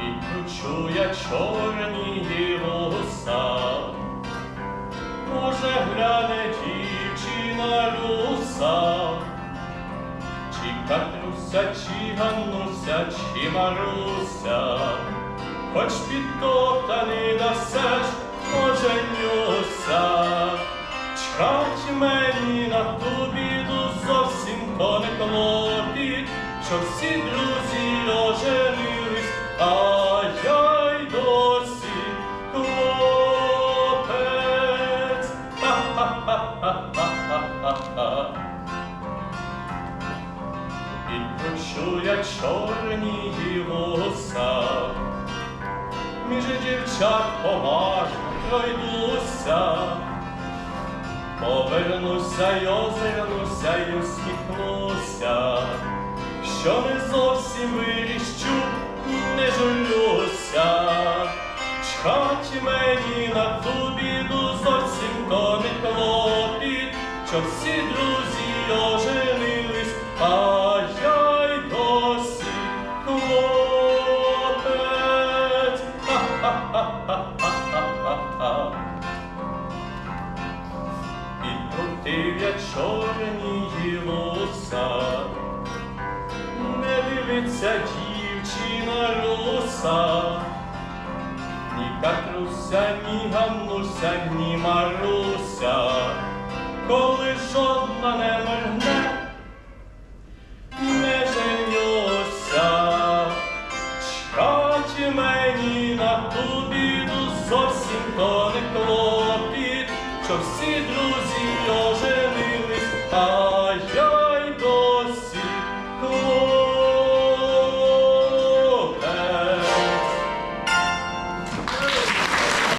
кручу я чорні вуса. Може, гляне дівчина руса, чи Катруся, чи Ганнуся, чи Маруся, хоч підтоптаний на сеж, може нюся. Чхать мені на ту біду зовсім то не клопіт, що всі Відпущу я чорні вуса, між дівчат поважно пройдуся. Повернуся й озирнуся й усміхнуся, що не зовсім виріщу, не журюся. Чхать мені на ту біду зовсім то не клопіт, що всі друзі оженились, Я чорні вуса, не дивиться дівчина руса, ні Катруся, ні Ганнуся, ні Маруся, коли жодна не моргне, не женюся, чхать мені на ту біду зовсім то не клопіт, що всі друзі оженились.